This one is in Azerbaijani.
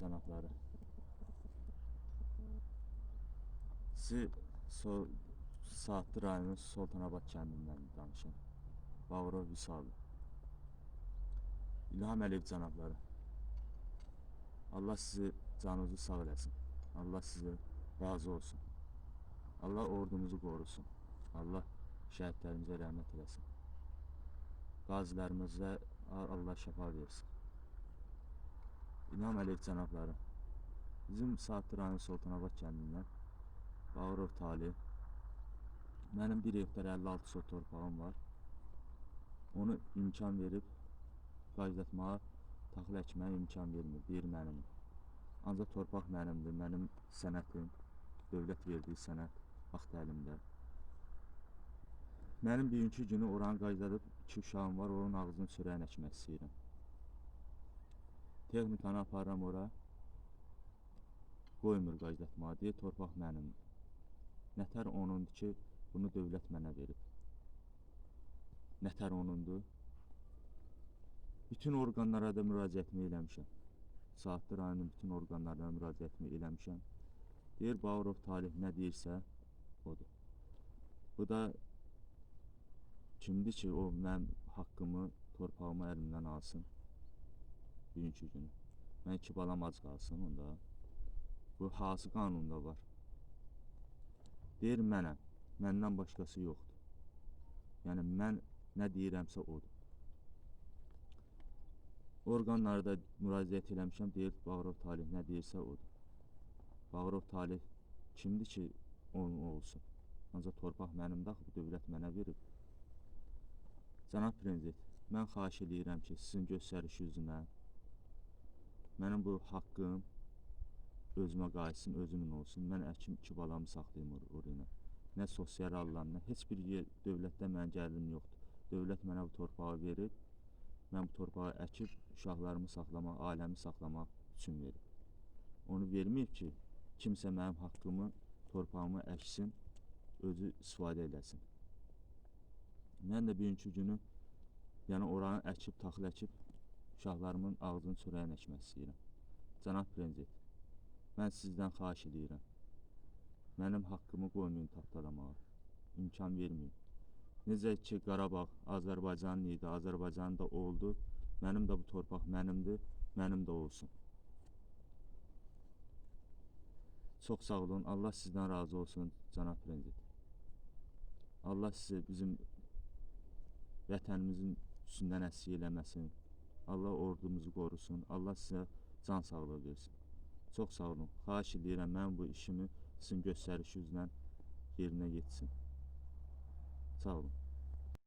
cənabları. Sizi Sol Saatlı rayonu Sultanabad kəndindən danışın. Bağırov Vüsalı. İlham Əliyev cənabları. Allah sizi canınızı sağ eləsin. Allah sizi razı olsun. Allah ordumuzu qorusun. Allah şəhidlərimizə rəhmət eləsin. Qazilərimizə Allah şəfa versin. İlham Əliyev cənabları. Bizim Saatlı rayonu Sultanabad kəndindən Bağırov Talih. Mənim bir hektar 56 sot torpağım var. Onu imkan verib qaydatmağa, taxıl əkməyə imkan vermir, deyir mənim. Ancaq torpaq mənimdir, mənim sənətim, dövlət verdiyi sənət vaxt əlimdə. Mənim bugünkü günü oranı qayıdadıb iki uşağım var, onun ağzını çörəyin əkmək istəyirəm. Texnikanı aparıram ora, qoymur qayıdatmağa, deyir torpaq mənimdir. Nətər onundur ki, bunu dövlət mənə verib. Nətər onundur. Bütün orqanlara da müraciətimi eləmişəm. Saatlı rayonun bütün orqanlarına müraciətimi eləmişəm. Deyir Bağırov Talih nə deyirsə, odur. Bu da kimdir ki, o mənim haqqımı, torpağımı əlimdən alsın. Bugünkü günü. Mən iki balam ac qalsın onda. Bu hansı qanunda var? Deyir mənəm, məndən başqası yoxdur. Yəni mən nə deyirəmsə odur. Orqanlara da müraciət eləmişəm, deyir Bağırov Talih nə deyirsə odur. Bağırov Talih kimdir ki, onun olsun? Ancaq torpaq mənimdir, axı bu dövlət mənə verib. Cənab Prezident, mən xahiş edirəm ki, sizin göstəriş üzünə mənim bu haqqım özümə qayıtsın, özümün olsun. Mən əkim iki balamı saxlayım or oraya. Nə sosial alıram, nə heç bir yer dövlətdən mənim gəlirim yoxdur. Dövlət mənə bu torpağı verib, mən bu torpağı əkib uşaqlarımı saxlamaq, ailəmi saxlamaq üçün verib. Onu verməyib ki, kimsə mənim haqqımı, torpağımı əksin, özü istifadə eləsin. Mən də bugünkü günü yəni oranı əkib, taxıl əkib uşaqlarımın ağzını çörəyin əkmək istəyirəm. Cənab Prezident, mən sizdən xahiş edirəm. Mənim haqqımı qoymayın tapdalamağa. İmkan verməyin. Necə ki Qarabağ Azərbaycanın idi, Azərbaycanın da oldu. Mənim də bu torpaq mənimdir, mənim də olsun. Çox sağ olun. Allah sizdən razı olsun, cənab prezident. Allah sizi bizim vətənimizin üstündən əsir eləməsin. Allah ordumuzu qorusun. Allah sizə can sağlığı versin. Çox sağ olun. Xahiş edirəm mən bu işimi sizin göstərişinizlə yerinə yetsin. Sağ olun.